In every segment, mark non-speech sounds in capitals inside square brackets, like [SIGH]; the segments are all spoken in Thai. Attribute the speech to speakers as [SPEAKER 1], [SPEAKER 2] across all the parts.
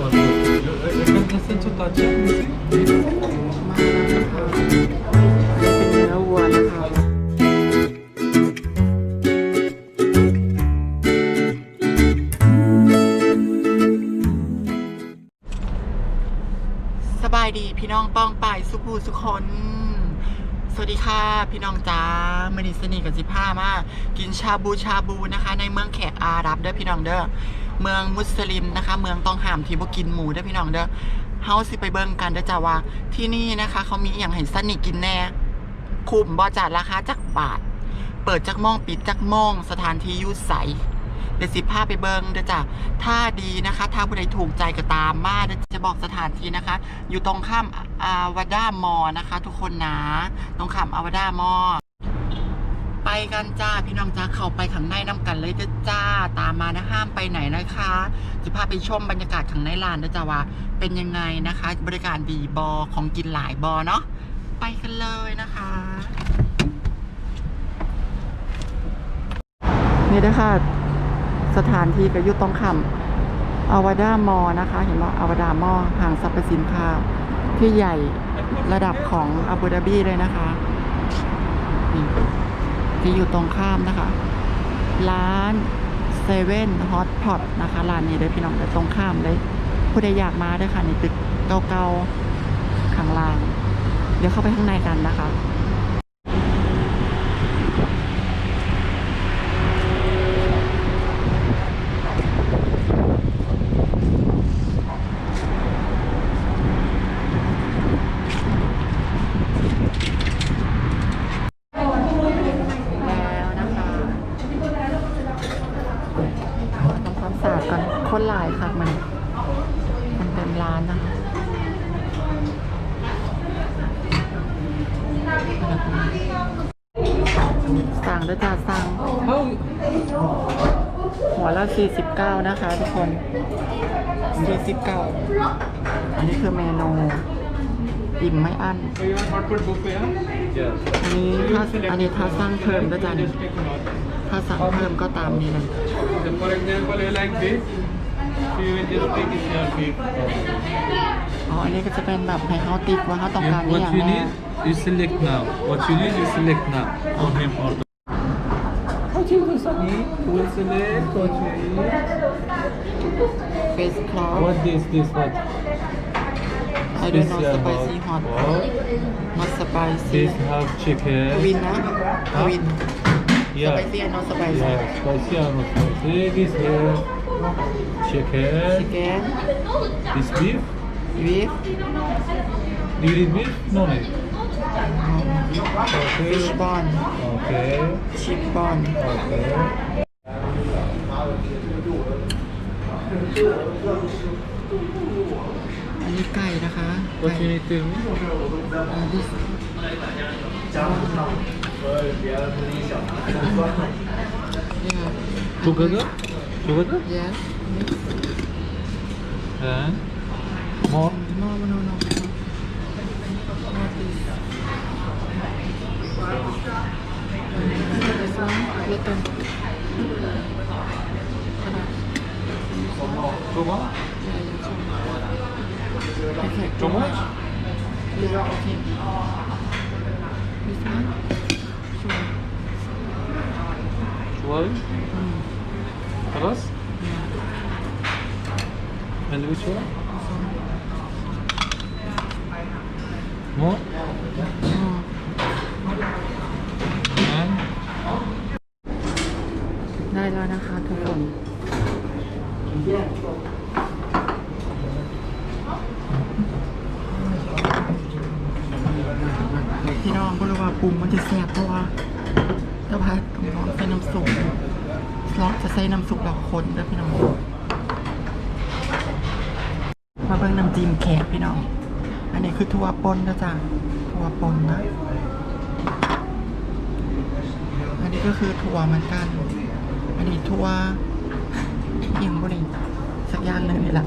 [SPEAKER 1] fazla oturuyor. Ekran çok açık mı?
[SPEAKER 2] มาแล้วนะคะอันนี้เป็นเนื้อวัวนะคะสบายดีพี่น้องป้องปายสุภูสุคน สวัสดีค่ะพี่น้องจ้ามื่อนี้สนิทกับสิผ้ามากินชาบูชาบูนะคะ ในเมืองแขกอารับเด้อพี่น้องเด้อ เมืองมุสลิมนะคะ เมืองต้องห้ามที่บ่กินหมูเด้อพี่น้องเด้อเฮาสิไปเบิ่งกันเด้อจ้าว่าที่นี่นะคะ เขามีอย่างให้สนิทกินแน่คุ้มบ่จัดราคาจักบาท เปิดจักมองปิดจักมองสถานที่ยุใสเดี๋ยวสิพาไปเบิงเดี๋ยวจ้ะถ้าดีนะคะ ถ้าผู้ใดถูกใจก็ตามมาเดี๋ยวจะบอกสถานที่นะคะ อยู่ตรงข้ามอาวาด้ามอนะคะ ทุกคนนะ ตรงข้ามอาวาด้ามอ ไปกันจ้าพี่น้องจ้าเข้าไปข้างในน้ำกันเลยจ้าตามมานะห้ามไปไหนนะคะจะพาไปชมบรรยากาศข้างในร้านเด้อจ้าว่าเป็นยังไงนะคะ บริการดีบอของกินหลายบอเนาะไปกันเลยนะคะ นี่นะคะสถานที่ก็อยู่ตรงคำอาวาดามอนะคะ เห็นว่าอาวาดามอห้างสรรพสินค้าที่ใหญ่ระดับของอาบูดาบีเลยนะคะนี่ ที่อยู่ตรงข้ามนะคะ ร้านเซเว่นฮอตพอตนะคะร้านนี้เลยพี่น้องเลยตรงข้ามเลยผู้ใดอยากมาด้วยค่ะในตึกเก่าๆข้างล่าง เดี๋ยวเข้าไปข้างในกันนะคะ แล้วนะคะทำความสะอาดก่อนคนหลายค่ะมัน มันเต็มร้านนะคะสั่ง ด้วยจ้าสั่งหัวละ 49 นะคะทุกคน 49 อันนี้คือเมนู อิ่มไม่อั้น
[SPEAKER 1] So you want hot food buffet, huh? Yes.
[SPEAKER 2] อันนี้ถ้าอันนี้ถ้าสร้างเพิ่มก็จะนี่
[SPEAKER 1] Just take one order.
[SPEAKER 2] ถ้าสั่งเพิ่มก็ตามนี้เลย
[SPEAKER 1] So for example, you like this, so you will just take it your beef.
[SPEAKER 2] อ๋อ อันนี้ก็จะเป็นแบบให้เขาติ๊กว่าเขาต้องการ
[SPEAKER 3] And
[SPEAKER 2] นี่อ
[SPEAKER 3] what
[SPEAKER 2] ย่าง
[SPEAKER 3] you
[SPEAKER 2] แน่
[SPEAKER 3] need, you select now. What you need, you select now. On him order. What you do, Sunny? Full select. What you need?
[SPEAKER 2] เฟสคลอ
[SPEAKER 3] What this, this, what?
[SPEAKER 2] I don't know
[SPEAKER 3] Special
[SPEAKER 2] spicy hot
[SPEAKER 3] What?
[SPEAKER 2] not spicy
[SPEAKER 3] This have chicken.
[SPEAKER 2] วินนะวิน
[SPEAKER 3] Yeah.
[SPEAKER 2] spicy and not spicy
[SPEAKER 3] Yeah, spicy or not spicy. This here, chicken.
[SPEAKER 2] chicken
[SPEAKER 3] This beef.
[SPEAKER 2] beef
[SPEAKER 3] Do you need beef? No need.
[SPEAKER 2] fish
[SPEAKER 3] Okay.
[SPEAKER 2] bone
[SPEAKER 3] Okay.
[SPEAKER 2] chick bone
[SPEAKER 3] Okay.
[SPEAKER 2] อันนี้ไก่นะคะ
[SPEAKER 3] What you need to me?
[SPEAKER 2] อ่า this yeah
[SPEAKER 3] Together? Together?
[SPEAKER 2] yes
[SPEAKER 3] And more?
[SPEAKER 2] no no no no not
[SPEAKER 3] Too much? Too much?
[SPEAKER 2] Yeah, okay. This one? Sure.
[SPEAKER 3] Twelve?
[SPEAKER 2] Mm.
[SPEAKER 3] Plus?
[SPEAKER 2] Yeah.
[SPEAKER 3] And which one? More?
[SPEAKER 2] พี่น้องก็รู้ว่าปรุงมันจะแซ่บเพราะว่าถ้าพัดต้องลองใส่น้ำซุปลองจะใส่น้ำซุปแบบคนด้วยพี่น้องมาเบิ่งน้ำจิ้มแขกพี่น้อง อันนี้คือถั่วปนนะจ๊ะถั่วปนนะ อันนี้ก็คือถั่วเหมือนกัน อันนี้ถั่วเอียงบุรีสักอย่างหนึ่งนี่แหละ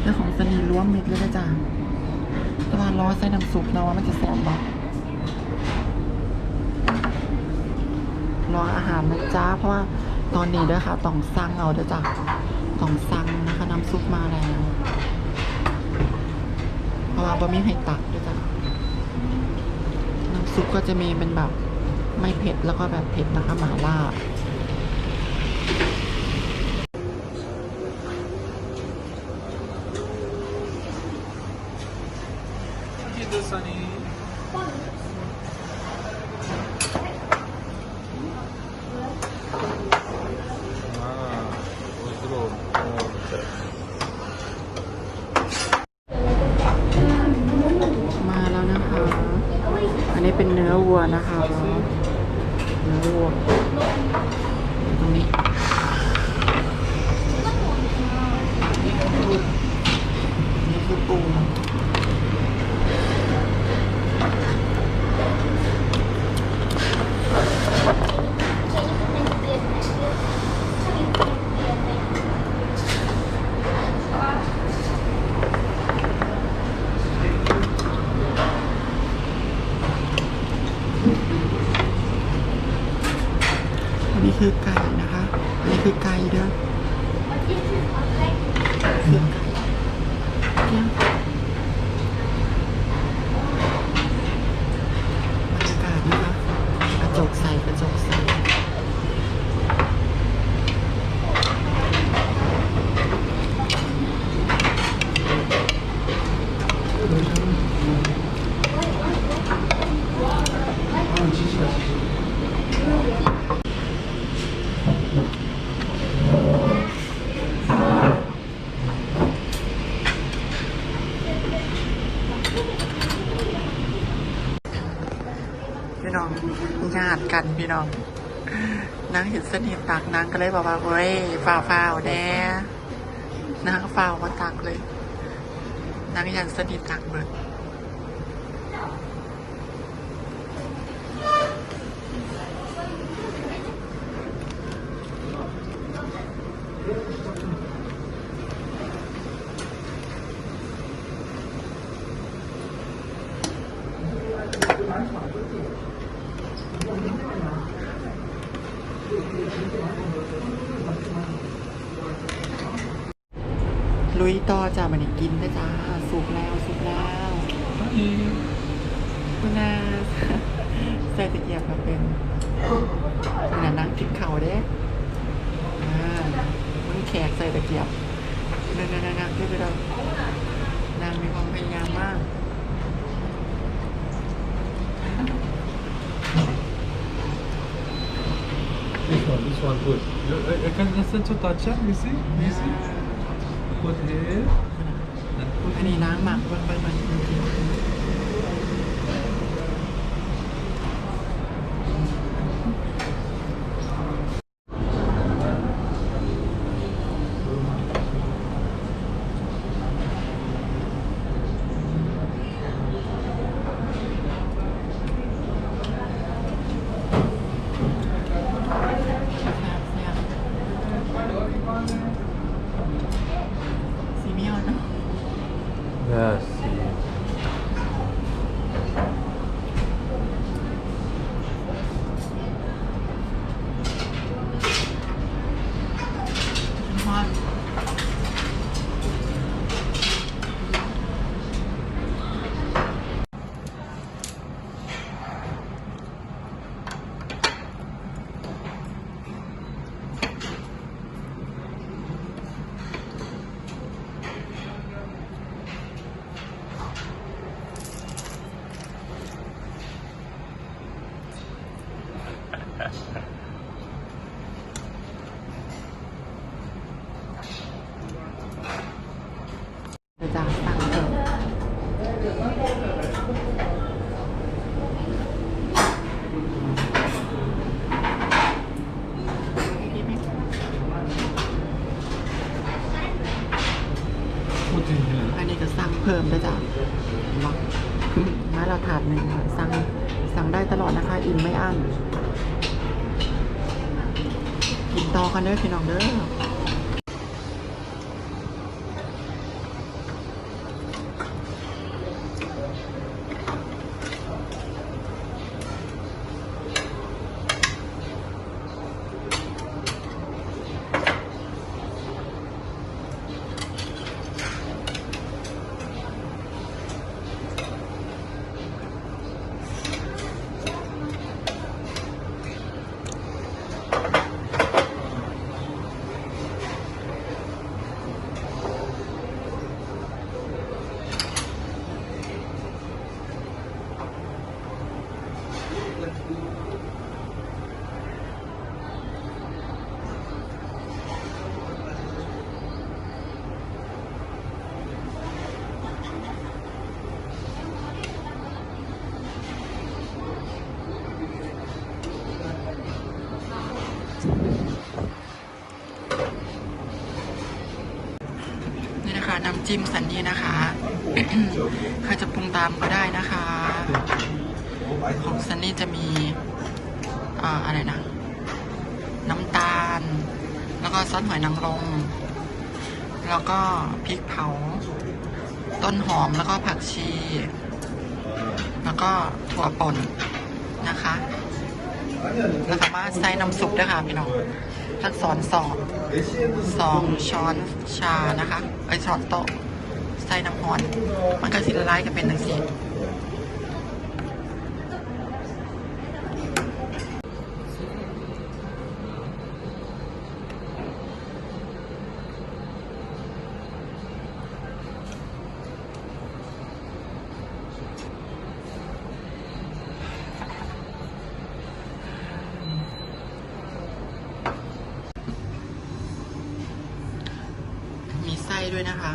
[SPEAKER 2] เรื่องของสนีรวมมิดเลยนะจ๊ะตะวันร้อใส่น้ำซุปนะว่ามันจะแสบบอกรออาหารนะจ๊ะเพราะว่าตอนนี้ด้อค่ะต้องสั่งเอาเด้อจ้ะต้องสั่งนะคะน้ำซุปมาแล้วเพราะว่าบะหมี่ให้ตักด้วยจ้ะน้ำซุปก็จะมีเป็นแบบ ไม่เผ็ดแล้วก็แบบเผ็ดนะคะหมาล่า
[SPEAKER 3] Gidiyor Sunny. Ah, otro. Oh.
[SPEAKER 2] มาแล้วนะคะอันนี้เป็นเนื้อวัวนะคะ เนื้ อวัวตรงนี้นี่คือปูอันนี้คือไก่นะคะ อันนี้คือไก่เด้อไก่เนี่ยบรรยากาศนะคะ กระจกใสกระจกใส พี่น้องญาติ กันพี่น้องนางเห็นเสนิทตักนางก็เลยบอกว่าเว้ยฝ่าฝ่าแน่นางฝ่าวมาตักเลยนางยันสนิทตักเบิด ลุยต่อ จ้ามันกินนะจ้าสุกแล้วสุกแล้วคุณนาใส่ตะเกียบมาเป็นขนาดนั่งกินเข่าเด้มันแขกใส่ตะเกียบนั่นนั่นนั่นที่ไปเรานางมีความพยายามมาก
[SPEAKER 3] This one, this one good. You, I, I can listen to touch up, you see? You see? Put here.
[SPEAKER 2] อันนี้น้ำหมักเบิ่งเบิ่งมันจริงแซ่บๆซีมิออนเนาะ
[SPEAKER 3] Yes.
[SPEAKER 2] ทอดเดี๋ยวจะสั่งเถอะพี่ไม่
[SPEAKER 3] Put in here.
[SPEAKER 2] อันนี้ก็สั่งเพิ่มด้วยจ้ะเนาะมาเราถาดหนึ่งค่ะสั่งสั่งได้ตลอดนะคะ อิ่มไม่อั้น กินต่อกันเด้อพี่น้องเด้อ ค่ะน้ำ จิ้มสันนี้นะคะ ใครจะปรุงตามก็ได้นะคะ ของซันนี่จะมีอ่าอะไรนะ น้ำตาล แล้วก็ซอสหอยนางรมแล้วก็พริกเผา ต้นหอมแล้วก็ผักชี แล้วก็ถั่วป่นนะคะ แล้วสามาใส่น้ำซุปด้วยค่ะพี่น้องทักสอนสองสองช้อนชานะคะไอช้อนโต๊ะใส่น้ำร้อน มันก็สิละลายกันเป็นหนึ่งสี มีไส้ ด้วยนะคะ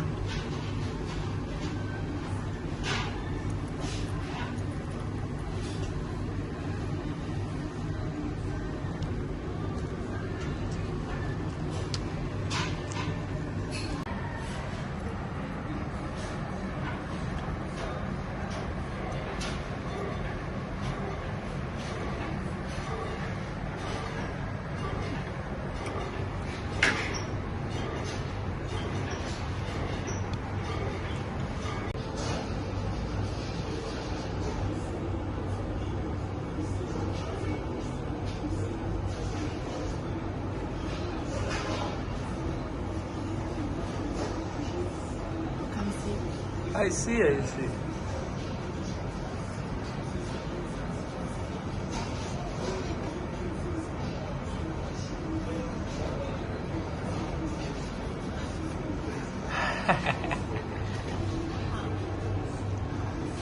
[SPEAKER 3] I see, I see.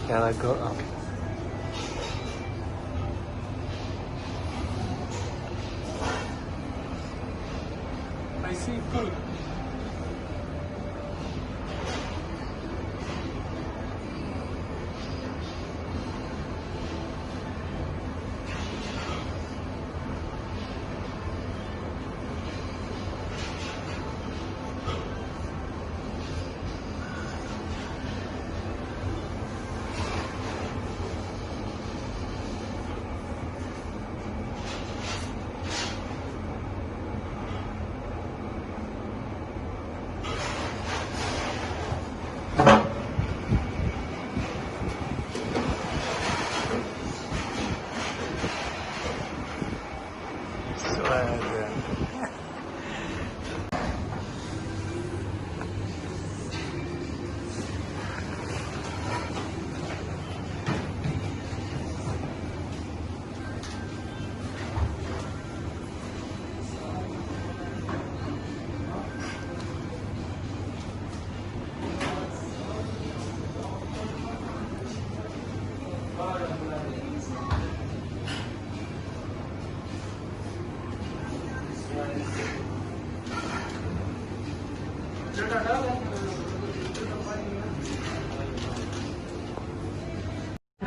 [SPEAKER 3] [LAUGHS] Can I go up?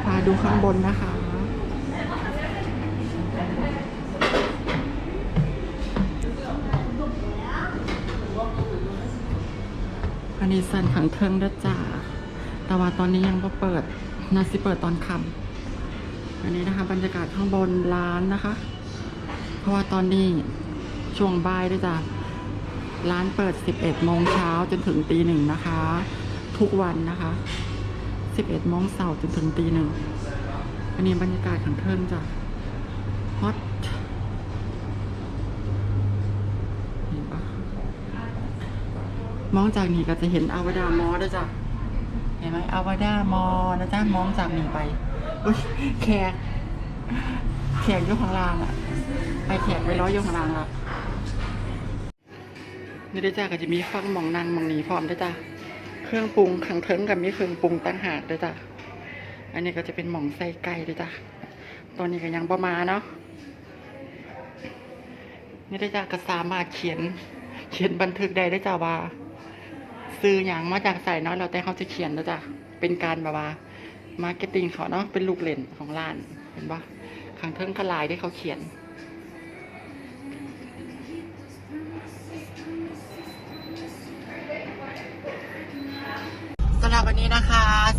[SPEAKER 2] พาดูข้างบนนะคะ อันนี้สันขังเทิงด้วจ้าแต่ว่าตอนนี้ยังไม่เปิดน่าสิเปิดตอนค่ำอันนี้นะคะ บรรยากาศข้างบนร้านนะคะ เพราะว่าตอนนี้ช่วงบ่ายด้วยจ้ะ ร้านเปิด 11 โมงเช้าจนถึงตีหนึ่งนะคะ ทุกวันนะคะ 11 โมงเสาร์จนถึงตีหนึ่งอันนี้บรรยากาศของเทิงจ้ะฮอตเห็นปะมองจากนี้ก็จะเห็นอวดามอด้วยจ้ะเห็นไหมอวดามอนะจ๊ะมองจากนี้ไปอุ้ยแขกแขกยกข้างล่างอะไปแขกไปร้อยยกข้างล่างละ นี่ได้จ้ะก็จะมีฟังมองนางมองนี้พร้อมได้จ้ะเครื่องปรุงขังเทิงกับมีเครื่องปรุงตั้งหากด้จ้ะอันนี้ก็จะเป็นหม่องไส้ไก่ได้จ้ะตอนนี้ก็ยังประมาณเนาะนี่ได้จ้ะก็สามารถเขียน เขียนบันทึกได้ได้จ้ะว่าซื้ออย่างมาจากใส่เนาะเราแต่เขาจะเขียนนะจ้ะเป็นการแบบว่ามาร์เก็ตติ้งเขาเนาะเป็นลูกเล่นของร้านเห็นปะขังเทิงกระลายที่เขาเขียน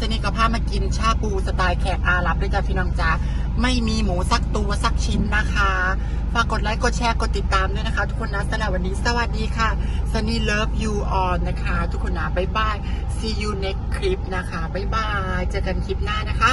[SPEAKER 2] สนิทก็พามากินชาบูสไตล์แขกอาหรับด้วยจ้าพี่น้องจ้าไม่มีหมูสักตัวสักชิ้นนะคะ ฝากกดไลค์กดแชร์กดติดตามด้วยนะคะ ทุกคนนะสำหรับวันนี้สวัสดีค่ะสนี love you all นะคะ ทุกคนนะบ๊ายบาย see you next คลิปนะคะบ๊ายบายเจอกันคลิปหน้านะคะ